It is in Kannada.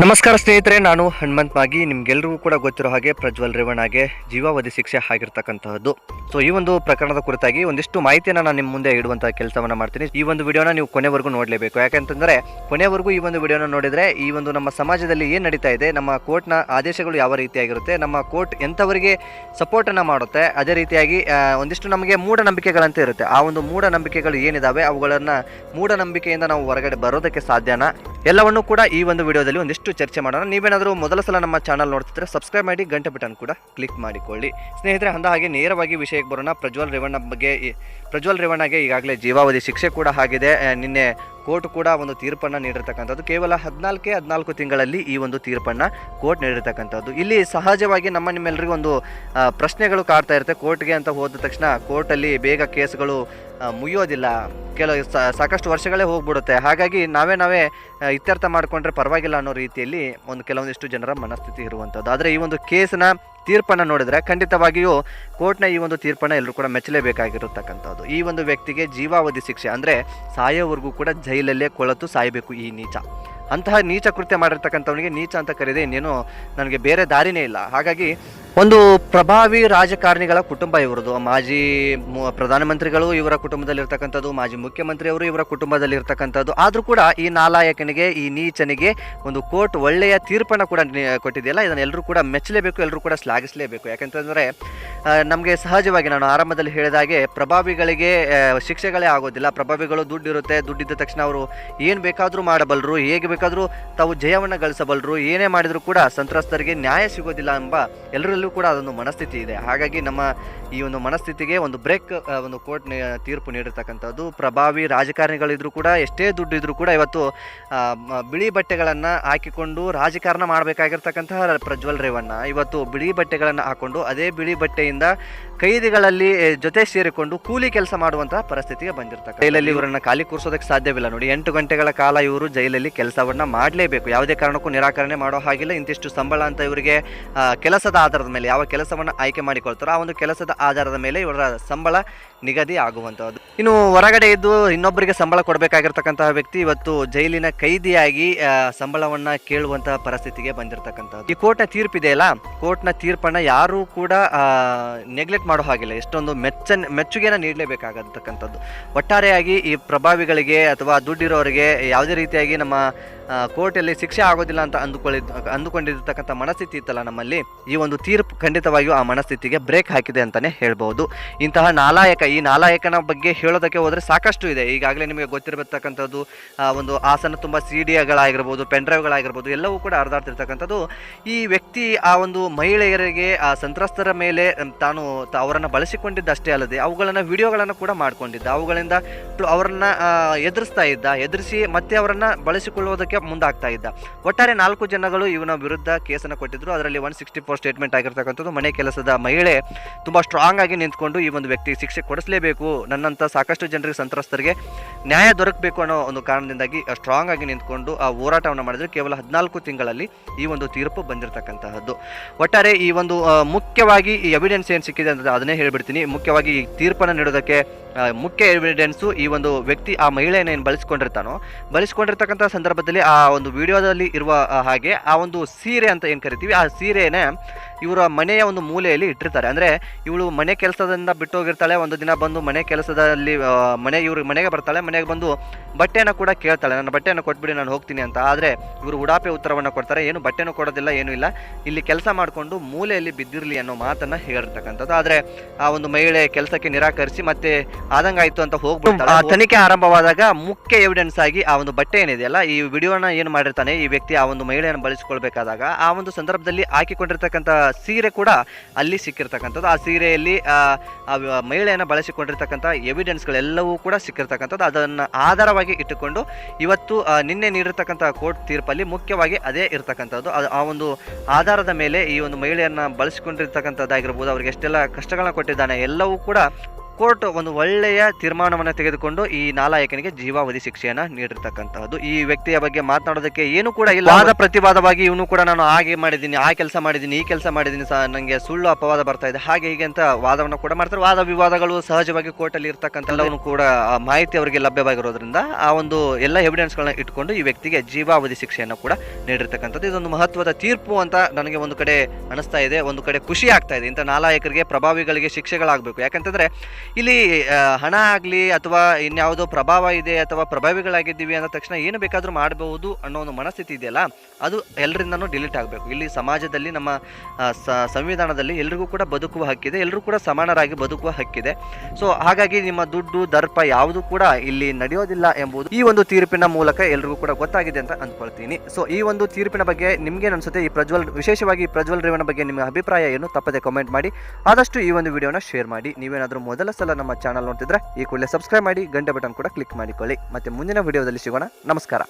ನಮಸ್ಕಾರ ಸ್ನೇಹಿತರೆ, ನಾನು ಹನುಮಂತ್ ಮಾಗಿ. ನಿಮ್ಗೆಲ್ರಿಗೂ ಕೂಡ ಗೊತ್ತಿರೋ ಹಾಗೆ ಪ್ರಜ್ವಲ್ ರೇವಣ್ಣಗೆ ಜೀವಾವಧಿ ಶಿಕ್ಷೆ ಆಗಿರ್ತಕ್ಕಂತಹದ್ದು. ಸೊ ಈ ಒಂದು ಪ್ರಕರಣದ ಕುರಿತಾಗಿ ಒಂದಿಷ್ಟು ಮಾಹಿತಿಯನ್ನು ನಾನು ನಿಮ್ಮ ಮುಂದೆ ಇಡುವಂತಹ ಕೆಲಸವನ್ನು ಮಾಡ್ತೀನಿ. ಈ ಒಂದು ವಿಡಿಯೋನ ನೀವು ಕೊನೆವರೆಗೂ ನೋಡಲೇಬೇಕು. ಯಾಕಂತಂದ್ರೆ, ಕೊನೆವರೆಗೂ ಈ ಒಂದು ವಿಡಿಯೋನ ನೋಡಿದ್ರೆ ಈ ಒಂದು ನಮ್ಮ ಸಮಾಜದಲ್ಲಿ ಏನು ನಡೀತಾ ಇದೆ, ನಮ್ಮ ಕೋರ್ಟ್ನ ಆದೇಶಗಳು ಯಾವ ರೀತಿಯಾಗಿರುತ್ತೆ, ನಮ್ಮ ಕೋರ್ಟ್ ಎಂಥವರಿಗೆ ಸಪೋರ್ಟನ್ನು ಮಾಡುತ್ತೆ, ಅದೇ ರೀತಿಯಾಗಿ ಒಂದಿಷ್ಟು ನಮಗೆ ಮೂಢನಂಬಿಕೆಗಳಂತ ಇರುತ್ತೆ. ಆ ಒಂದು ಮೂಢನಂಬಿಕೆಗಳು ಏನಿದಾವೆ, ಅವುಗಳನ್ನು ಮೂಢನಂಬಿಕೆಯಿಂದ ನಾವು ಹೊರಗಡೆ ಬರೋದಕ್ಕೆ ಸಾಧ್ಯನಾ? ಎಲ್ಲವನ್ನೂ ಕೂಡ ಈ ಒಂದು ವಿಡಿಯೋದಲ್ಲಿ ಒಂದಿಷ್ಟು ಚರ್ಚೆ ಮಾಡೋಣ. ನೀವೇನಾದರೂ ಮೊದಲ ಸಲ ನಮ್ಮ ಚಾನಲ್ ನೋಡ್ತಿದ್ರೆ ಸಬ್ಸ್ಕ್ರೈಬ್ ಮಾಡಿ, ಗಂಟೆ ಬಟನ್ ಕೂಡ ಕ್ಲಿಕ್ ಮಾಡಿಕೊಳ್ಳಿ. ಸ್ನೇಹಿತರೆ, ಅಂದ ಹಾಗೆ ನೇರವಾಗಿ ವಿಷಯಕ್ಕೆ ಬರೋಣ. ಪ್ರಜ್ವಲ್ ರೇವಣ್ಣ ಬಗ್ಗೆ ಪ್ರಜ್ವಲ್ ರೇವಣ್ಣಗೆ ಈಗಾಗಲೇ ಜೀವಾವಧಿ ಶಿಕ್ಷೆ ಕೂಡ ಆಗಿದೆ. ನಿನ್ನೆ ಕೋರ್ಟ್ ಕೂಡ ಒಂದು ತೀರ್ಪನ್ನು ನೀಡಿರ್ತಕ್ಕಂಥದ್ದು. ಕೇವಲ ಹದಿನಾಲ್ಕೇ ಹದಿನಾಲ್ಕು ತಿಂಗಳಲ್ಲಿ ಈ ಒಂದು ತೀರ್ಪನ್ನು ಕೋರ್ಟ್ ನೀಡಿರ್ತಕ್ಕಂಥದ್ದು. ಇಲ್ಲಿ ಸಹಜವಾಗಿ ನಮ್ಮ ನಿಮ್ಮೆಲ್ಲರಿಗೂ ಒಂದು ಪ್ರಶ್ನೆಗಳು ಕಾಡ್ತಾ ಇರುತ್ತೆ. ಕೋರ್ಟ್ಗೆ ಅಂತ ಹೋದ ತಕ್ಷಣ ಕೋರ್ಟಲ್ಲಿ ಬೇಗ ಕೇಸ್ಗಳು ಮುಗಿಯೋದಿಲ್ಲ. ಕೆಲವು ಸಾಕಷ್ಟು ವರ್ಷಗಳೇ ಹೋಗ್ಬಿಡುತ್ತೆ. ಹಾಗಾಗಿ ನಾವೇ ನಾವೇ ಇತ್ಯರ್ಥ ಮಾಡಿಕೊಂಡ್ರೆ ಪರವಾಗಿಲ್ಲ ಅನ್ನೋ ರೀತಿಯಲ್ಲಿ ಒಂದು ಕೆಲವೊಂದಿಷ್ಟು ಜನರ ಮನಸ್ಥಿತಿ ಇರುವಂಥದ್ದು. ಆದರೆ ಈ ಒಂದು ಕೇಸಿನ ತೀರ್ಪನ್ನು ನೋಡಿದರೆ ಖಂಡಿತವಾಗಿಯೂ ಕೋರ್ಟ್ನ ಈ ಒಂದು ತೀರ್ಪನ್ನು ಎಲ್ಲರೂ ಕೂಡ ಮೆಚ್ಚಲೇಬೇಕಾಗಿರತಕ್ಕಂಥದ್ದು. ಈ ಒಂದು ವ್ಯಕ್ತಿಗೆ ಜೀವಾವಧಿ ಶಿಕ್ಷೆ ಅಂದರೆ ಸಾಯೋವರೆಗೂ ಕೂಡ ಜೈಲಲ್ಲೇ ಕೊಳತು ಸಾಯಬೇಕು ಈ ನೀಚ. ಅಂತಹ ನೀಚ ಕೃತ್ಯ ಮಾಡಿರ್ತಕ್ಕಂಥವನಿಗೆ ನೀಚ ಅಂತ ಕರೆದೇ, ಇನ್ನೇನು ನನಗೆ ಬೇರೆ ದಾರಿನೇ ಇಲ್ಲ. ಹಾಗಾಗಿ ಒಂದು ಪ್ರಭಾವಿ ರಾಜಕಾರಣಿಗಳ ಕುಟುಂಬ ಇವರದು. ಮಾಜಿ ಪ್ರಧಾನಮಂತ್ರಿಗಳು ಇವರ ಕುಟುಂಬದಲ್ಲಿರ್ತಕ್ಕಂಥದ್ದು, ಮಾಜಿ ಮುಖ್ಯಮಂತ್ರಿಯವರು ಇವರ ಕುಟುಂಬದಲ್ಲಿರ್ತಕ್ಕಂಥದ್ದು. ಆದರೂ ಕೂಡ ಈ ನಾಲಾಯಕನಿಗೆ, ಈ ನೀಚನಿಗೆ ಒಂದು ಕೋರ್ಟ್ ಒಳ್ಳೆಯ ತೀರ್ಪನ್ನು ಕೂಡ ಕೊಟ್ಟಿದೆಯಲ್ಲ, ಇದನ್ನು ಎಲ್ಲರೂ ಕೂಡ ಮೆಚ್ಚಲೇಬೇಕು ಎಲ್ಲರೂ ಕೂಡ ಶ್ಲಾಘಿಸಲೇಬೇಕು. ಯಾಕಂತಂದರೆ ನಮಗೆ ಸಹಜವಾಗಿ ನಾನು ಆರಂಭದಲ್ಲಿ ಹೇಳಿದ ಹಾಗೆ ಪ್ರಭಾವಿಗಳಿಗೆ ಶಿಕ್ಷೆಗಳೇ ಆಗೋದಿಲ್ಲ. ಪ್ರಭಾವಿಗಳು ದುಡ್ಡಿರುತ್ತೆ, ದುಡ್ಡಿದ್ದ ತಕ್ಷಣ ಅವರು ಏನು ಬೇಕಾದರೂ ಮಾಡಬಲ್ಲರು ಹೇಗೆ ಬೇಕಾದರೂ ತಾವು ಜಯವನ್ನು ಗಳಿಸಬಲ್ಲರು ಏನೇ ಮಾಡಿದರೂ ಕೂಡ ಸಂತ್ರಸ್ತರಿಗೆ ನ್ಯಾಯ ಸಿಗೋದಿಲ್ಲ ಎಂಬ ಎಲ್ಲರಲ್ಲೂ ಕೂಡ ಅದೊಂದು ಮನಸ್ಥಿತಿ ಇದೆ. ಹಾಗಾಗಿ ನಮ್ಮ ಈ ಒಂದು ಮನಸ್ಥಿತಿಗೆ ಒಂದು ಬ್ರೇಕ್ ಒಂದು ಕೋರ್ಟ್ ತೀರ್ಪು ನೀಡಿರ್ತಕ್ಕಂಥದ್ದು. ಪ್ರಭಾವಿ ರಾಜಕಾರಣಿಗಳಿದ್ರು ಕೂಡ, ಎಷ್ಟೇ ದುಡ್ಡು ಇದ್ರೂ ಕೂಡ ಇವತ್ತು ಬಿಳಿ ಬಟ್ಟೆಗಳನ್ನು ಹಾಕಿಕೊಂಡು ರಾಜಕಾರಣ ಮಾಡಬೇಕಾಗಿರ್ತಕ್ಕಂತಹ ಪ್ರಜ್ವಲ್ ರೇವಣ್ಣ. ಇವತ್ತು ಬಿಳಿ ಬಟ್ಟೆಗಳನ್ನು ಹಾಕ್ಕೊಂಡು ಅದೇ ಬಿಳಿ ಬಟ್ಟೆಯಿಂದ ಕೈದಿಗಳಲ್ಲಿ ಜೊತೆ ಸೇರಿಕೊಂಡು ಕೂಲಿ ಕೆಲಸ ಮಾಡುವಂತಹ ಪರಿಸ್ಥಿತಿಗೆ ಬಂದಿರ್ತಕ್ಕ. ಜೈಲಲ್ಲಿ ಇವರನ್ನ ಖಾಲಿ ಕೂರಿಸೋದಕ್ಕೆ ಸಾಧ್ಯವಿಲ್ಲ ನೋಡಿ, ಎಂಟು ಗಂಟೆಗಳ ಕಾಲ ಇವರು ಜೈಲಲ್ಲಿ ಕೆಲಸವನ್ನ ಮಾಡಲೇಬೇಕು. ಯಾವುದೇ ಕಾರಣಕ್ಕೂ ನಿರಾಕರಣೆ ಮಾಡೋ ಹಾಗಿಲ್ಲ. ಇಂತಿಷ್ಟು ಸಂಬಳ ಅಂತ ಇವರಿಗೆ ಕೆಲಸದ ಆಧಾರದ ಮೇಲೆ, ಯಾವ ಕೆಲಸವನ್ನು ಆಯ್ಕೆ ಮಾಡಿಕೊಳ್ತಾರೋ ಆ ಒಂದು ಕೆಲಸದ ಆಧಾರದ ಮೇಲೆ ಇವರ ಸಂಬಳ ನಿಗದಿ ಆಗುವಂಥದ್ದು. ಇನ್ನು ಹೊರಗಡೆ ಇದ್ದು ಇನ್ನೊಬ್ಬರಿಗೆ ಸಂಬಳ ಕೊಡಬೇಕಾಗಿರ್ತಕ್ಕಂತಹ ವ್ಯಕ್ತಿ ಇವತ್ತು ಜೈಲಿನ ಕೈದಿಯಾಗಿ ಸಂಬಳವನ್ನ ಕೇಳುವಂತಹ ಪರಿಸ್ಥಿತಿಗೆ ಬಂದಿರತಕ್ಕಂಥದ್ದು. ಈ ಕೋರ್ಟ್ನ ತೀರ್ಪಿದೆಯಲ್ಲ? ಕೋರ್ಟ್ನ ತೀರ್ಪನ್ನ ಯಾರು ಕೂಡ ನೆಗ್ಲೆಕ್ಟ್ ಮಾಡೋ ಹಾಗಿಲ್ಲ. ಎಷ್ಟೊಂದು ಮೆಚ್ಚ ಮೆಚ್ಚುಗೆನ ನೀಡಲೇಬೇಕಾಗತಕ್ಕಂಥದ್ದು. ಒಟ್ಟಾರೆಯಾಗಿ ಈ ಪ್ರಭಾವಿಗಳಿಗೆ ಅಥವಾ ದುಡ್ಡಿರೋರಿಗೆ ಯಾವುದೇ ರೀತಿಯಾಗಿ ನಮ್ಮ ಕೋರ್ಟಲ್ಲಿ ಶಿಕ್ಷೆ ಆಗೋದಿಲ್ಲ ಅಂತ ಅಂದುಕೊಳ್ಳಿ ಅಂದುಕೊಂಡಿರ್ತಕ್ಕಂಥ ಮನಸ್ಥಿತಿ ಇತ್ತಲ್ಲ ನಮ್ಮಲ್ಲಿ, ಈ ಒಂದು ತೀರ್ಪು ಖಂಡಿತವಾಗಿಯೂ ಆ ಮನಸ್ಥಿತಿಗೆ ಬ್ರೇಕ್ ಹಾಕಿದೆ ಅಂತಲೇ ಹೇಳ್ಬೋದು. ಇಂತಹ ನಾಲಾಯಕ ಈ ನಾಲಾಯಕನ ಬಗ್ಗೆ ಹೇಳೋದಕ್ಕೆ ಹೋದರೆ ಸಾಕಷ್ಟು ಇದೆ. ಈಗಾಗಲೇ ನಿಮಗೆ ಗೊತ್ತಿರಬೇಕಂಥದ್ದು ಒಂದು ಆಸನ ತುಂಬ ಸಿ ಡಿಗಳಾಗಿರ್ಬೋದು ಪೆನ್ ಡ್ರೈವ್ಗಳಾಗಿರ್ಬೋದು ಎಲ್ಲವೂ ಕೂಡ ಹರಿದಾಡ್ತಿರ್ತಕ್ಕಂಥದ್ದು. ಈ ವ್ಯಕ್ತಿ ಆ ಒಂದು ಮಹಿಳೆಯರಿಗೆ, ಆ ಸಂತ್ರಸ್ತರ ಮೇಲೆ ತಾನು ಅವರನ್ನು ಬಳಸಿಕೊಂಡಿದ್ದಷ್ಟೇ ಅಲ್ಲದೆ, ಅವುಗಳನ್ನು ವಿಡಿಯೋಗಳನ್ನು ಕೂಡ ಮಾಡಿಕೊಂಡಿದ್ದ. ಅವುಗಳಿಂದ ಅವರನ್ನ ಎದುರಿಸ್ತಾ ಇದ್ದ. ಎದುರಿಸಿ ಮತ್ತೆ ಅವರನ್ನು ಬಳಸಿಕೊಳ್ಳುವುದಕ್ಕೆ ಮುಂದಾಗ್ತಾ ಇದ್ದ. ಒಟ್ಟಾರೆ ನಾಲ್ಕು ಜನಗಳು ಇವನ ವಿರುದ್ಧ ಕೇಸನ್ನು ಕೊಟ್ಟಿದ್ರು. ಅದರಲ್ಲಿ ಒನ್ ಸಿಕ್ಸ್ಟಿ ಫೋರ್ ಸ್ಟೇಟ್ಮೆಂಟ್ ಆಗಿರ್ತಕ್ಕಂಥದ್ದು. ಮನೆ ಕೆಲಸದ ಮಹಿಳೆ ತುಂಬ ಸ್ಟ್ರಾಂಗ್ ಆಗಿ ನಿಂತ್ಕೊಂಡು ಈ ಒಂದು ವ್ಯಕ್ತಿ ಶಿಕ್ಷೆ ಕೊಡಿಸಲೇಬೇಕು. ನನ್ನಂಥ ಸಾಕಷ್ಟು ಜನರಿಗೆ ಸಂತ್ರಸ್ತರಿಗೆ ನ್ಯಾಯ ದೊರಕಬೇಕು ಅನ್ನೋ ಒಂದು ಕಾರಣದಿಂದಾಗಿ ಸ್ಟ್ರಾಂಗ್ ಆಗಿ ನಿಂತ್ಕೊಂಡು ಆ ಹೋರಾಟವನ್ನು ಮಾಡಿದ್ರು. ಕೇವಲ ಹದಿನಾಲ್ಕು ತಿಂಗಳಲ್ಲಿ ಈ ಒಂದು ತೀರ್ಪು ಬಂದಿರತಕ್ಕಂತಹದ್ದು. ಒಟ್ಟಾರೆ ಈ ಒಂದು ಮುಖ್ಯವಾಗಿ ಈ ಎವಿಡೆನ್ಸ್ ಏನು ಸಿಕ್ಕಿದೆ ಅಂತ ಅದನ್ನೇ ಹೇಳ್ಬಿಡ್ತೀನಿ. ಮುಖ್ಯವಾಗಿ ಈ ತೀರ್ಪನ್ನು ನೀಡೋದಕ್ಕೆ ಮುಖ್ಯ ಎವಿಡೆನ್ಸು ಈ ಒಂದು ವ್ಯಕ್ತಿ ಆ ಮಹಿಳೆಯನ್ನು ಏನು ಬಳಸ್ಕೊಂಡಿರ್ತಾನೋ, ಬಳಸ್ಕೊಂಡಿರ್ತಕ್ಕಂಥ ಸಂದರ್ಭದಲ್ಲಿ ಆ ಒಂದು ವಿಡಿಯೋದಲ್ಲಿ ಇರುವ ಹಾಗೆ ಆ ಒಂದು ಸೀರೆ ಅಂತ ಏನು ಕರಿತೀವಿ ಆ ಸೀರೆನೇ ಇವರ ಮನೆಯ ಒಂದು ಮೂಲೆಯಲ್ಲಿ ಇಟ್ಟಿರ್ತಾರೆ. ಅಂದರೆ ಇವಳು ಮನೆ ಕೆಲಸದಿಂದ ಬಿಟ್ಟು ಹೋಗಿರ್ತಾಳೆ, ಒಂದು ದಿನ ಬಂದು ಮನೆ ಕೆಲಸದಲ್ಲಿ ಮನೆ ಇವರು ಮನೆಗೆ ಬರ್ತಾಳೆ, ಮನೆಗೆ ಬಂದು ಬಟ್ಟೆಯನ್ನು ಕೂಡ ಕೇಳ್ತಾಳೆ. ನನ್ನ ಬಟ್ಟೆಯನ್ನು ಕೊಟ್ಬಿಡಿ, ನಾನು ಹೋಗ್ತೀನಿ ಅಂತ. ಆದರೆ ಇವರು ಉಡಾಪೆ ಉತ್ತರವನ್ನು ಕೊಡ್ತಾರೆ. ಏನು ಬಟ್ಟೆನೂ ಕೊಡೋದಿಲ್ಲ, ಏನೂ ಇಲ್ಲ. ಇಲ್ಲಿ ಕೆಲಸ ಮಾಡಿಕೊಂಡು ಮೂಲೆಯಲ್ಲಿ ಬಿದ್ದಿರಲಿ ಅನ್ನೋ ಮಾತನ್ನು ಹೇಳಿರ್ತಕ್ಕಂಥದ್ದು. ಆದರೆ ಆ ಒಂದು ಮಹಿಳೆ ಕೆಲಸಕ್ಕೆ ನಿರಾಕರಿಸಿ ಮತ್ತೆ ಆದಂಗಾಯಿತು ಅಂತ ಹೋಗ್ಬಿಡ್ತಾಳೆ. ತನಿಖೆ ಆರಂಭವಾದಾಗ ಮುಖ್ಯ ಎವಿಡೆನ್ಸ್ ಆಗಿ ಆ ಒಂದು ಬಟ್ಟೆ ಏನಿದೆಯಲ್ಲ ಈ ವಿಡಿಯೋನ ಏನು ಮಾಡಿರ್ತಾನೆ, ಈ ವ್ಯಕ್ತಿ ಆ ಒಂದು ಮಹಿಳೆಯನ್ನು ಬಳಸಿಕೊಳ್ಬೇಕಾದಾಗ ಆ ಒಂದು ಸಂದರ್ಭದಲ್ಲಿ ಹಾಕಿಕೊಂಡಿರ್ತಕ್ಕಂಥ ಸೀರೆ ಕೂಡ ಅಲ್ಲಿ ಸಿಕ್ಕಿರ್ತಕ್ಕಂಥದ್ದು. ಆ ಸೀರೆಯಲ್ಲಿ ಮಹಿಳೆಯನ್ನು ಬಳಸಿಕೊಂಡಿರ್ತಕ್ಕಂಥ ಎವಿಡೆನ್ಸ್ಗಳೆಲ್ಲವೂ ಕೂಡ ಸಿಕ್ಕಿರ್ತಕ್ಕಂಥದ್ದು. ಅದನ್ನು ಆಧಾರವಾಗಿ ಇಟ್ಟುಕೊಂಡು ಇವತ್ತು ನಿನ್ನೆ ನೀಡಿರ್ತಕ್ಕಂಥ ಕೋರ್ಟ್ ತೀರ್ಪಲ್ಲಿ ಮುಖ್ಯವಾಗಿ ಅದೇ ಇರತಕ್ಕಂಥದ್ದು. ಆ ಒಂದು ಆಧಾರದ ಮೇಲೆ ಈ ಒಂದು ಮಹಿಳೆಯನ್ನು ಬಳಸಿಕೊಂಡಿರ್ತಕ್ಕಂಥದ್ದಾಗಿರ್ಬೋದು, ಅವ್ರಿಗೆ ಎಷ್ಟೆಲ್ಲ ಕಷ್ಟಗಳನ್ನ ಕೊಟ್ಟಿದ್ದಾನೆ, ಎಲ್ಲವೂ ಕೂಡ ಕೋರ್ಟ್ ಒಂದು ಒಳ್ಳೆಯ ತೀರ್ಮಾನವನ್ನು ತೆಗೆದುಕೊಂಡು ಈ ನಾಲಾಯಕನಿಗೆ ಜೀವಾವಧಿ ಶಿಕ್ಷೆಯನ್ನು ನೀಡಿರ್ತಕ್ಕಂತಹದ್ದು. ಈ ವ್ಯಕ್ತಿಯ ಬಗ್ಗೆ ಮಾತನಾಡೋದಕ್ಕೆ ಏನು ಕೂಡ ಇಲ್ಲ. ವಾದ ಪ್ರತಿವಾದವಾಗಿ ಇವನು ಕೂಡ ನಾನು ಹಾಗೆ ಮಾಡಿದ್ದೀನಿ ಆ ಕೆಲಸ ಮಾಡಿದ್ದೀನಿ ಈ ಕೆಲಸ ಮಾಡಿದ್ದೀನಿ ಸಹ ನನಗೆ ಸುಳ್ಳು ಅಪವಾದ ಬರ್ತಾ ಇದೆ. ಹಾಗೆ ಹೀಗೆ ಅಂತ ವಾದವನ್ನು ಕೂಡ ಮಾಡ್ತಾರೆ. ವಾದ ವಿವಾದಗಳು ಸಹಜವಾಗಿ ಕೋರ್ಟಲ್ಲಿ ಇರ್ತಕ್ಕಂಥ ಎಲ್ಲವನ್ನು ಕೂಡ ಮಾಹಿತಿ ಅವರಿಗೆ ಲಭ್ಯವಾಗಿರೋದ್ರಿಂದ ಆ ಒಂದು ಎಲ್ಲ ಎವಿಡೆನ್ಸ್ಗಳನ್ನ ಇಟ್ಕೊಂಡು ಈ ವ್ಯಕ್ತಿಗೆ ಜೀವಾವಧಿ ಶಿಕ್ಷೆಯನ್ನು ಕೂಡ ನೀಡಿರ್ತಕ್ಕಂಥದ್ದು. ಇದೊಂದು ಮಹತ್ವದ ತೀರ್ಪು ಅಂತ ನನಗೆ ಒಂದು ಕಡೆ ಅನಿಸ್ತಾ ಇದೆ ಒಂದು ಕಡೆ ಖುಷಿ ಆಗ್ತಾ ಇದೆ. ಇಂಥ ನಾಲಾಯಕರಿಗೆ ಪ್ರಭಾವಿಗಳಿಗೆ ಶಿಕ್ಷೆಗಳಾಗಬೇಕು. ಯಾಕಂತಂದ್ರೆ ಇಲ್ಲಿ ಹಣ ಆಗಲಿ ಅಥವಾ ಇನ್ಯಾವುದೋ ಪ್ರಭಾವ ಇದೆ ಅಥವಾ ಪ್ರಭಾವಿಗಳಾಗಿದ್ದೀವಿ ಅಂದ ತಕ್ಷಣ ಏನು ಬೇಕಾದರೂ ಮಾಡಬಹುದು ಅನ್ನೋ ಒಂದು ಮನಸ್ಥಿತಿ ಇದೆಯಲ್ಲ, ಅದು ಎಲ್ಲರಿಂದನೂ ಡಿಲೀಟ್ ಆಗಬೇಕು. ಇಲ್ಲಿ ಸಮಾಜದಲ್ಲಿ ನಮ್ಮ ಸಂವಿಧಾನದಲ್ಲಿ ಎಲ್ರಿಗೂ ಕೂಡ ಬದುಕುವ ಹಕ್ಕಿದೆ ಎಲ್ಲರೂ ಕೂಡ ಸಮಾನರಾಗಿ ಬದುಕುವ ಹಕ್ಕಿದೆ. ಸೊ, ಹಾಗಾಗಿ ನಿಮ್ಮ ದುಡ್ಡು, ದರ್ಪ ಯಾವುದು ಕೂಡ ಇಲ್ಲಿ ನಡೆಯೋದಿಲ್ಲ ಎಂಬುದು ಈ ಒಂದು ತೀರ್ಪಿನ ಮೂಲಕ ಎಲ್ರಿಗೂ ಕೂಡ ಗೊತ್ತಾಗಿದೆ ಅಂತ ಅಂದ್ಕೊಳ್ತೀನಿ. ಸೊ, ಈ ಒಂದು ತೀರ್ಪಿನ ಬಗ್ಗೆ ನಿಮಗೆ ಅನ್ಸುತ್ತೆ ಈ ಪ್ರಜ್ವಲ್, ವಿಶೇಷವಾಗಿ ಪ್ರಜ್ವಲ್ ರೇವನ ಬಗ್ಗೆ ನಿಮ್ಮ ಅಭಿಪ್ರಾಯ ಏನು, ತಪ್ಪದೆ ಕಮೆಂಟ್ ಮಾಡಿ. ಆದಷ್ಟು ಈ ಒಂದು ವಿಡಿಯೋನ ಶೇರ್ ಮಾಡಿ. ನೀವೇನಾದರೂ ಮೊದಲ ಸಲ ನಮ್ಮ ಚಾನಲ್ ನೋಡ್ತಿದ್ರೆ ಈ ಕೂಡಲೇ ಸಬ್ಸ್ಕ್ರೈಬ್ ಮಾಡಿ, ಗಂಟೆ ಬಟನ್ ಕೂಡ ಕ್ಲಿಕ್ ಮಾಡಿಕೊಳ್ಳಿ. ಮತ್ತೆ ಮುಂದಿನ ವಿಡಿಯೋದಲ್ಲಿ ಸಿಗೋಣ. ನಮಸ್ಕಾರ.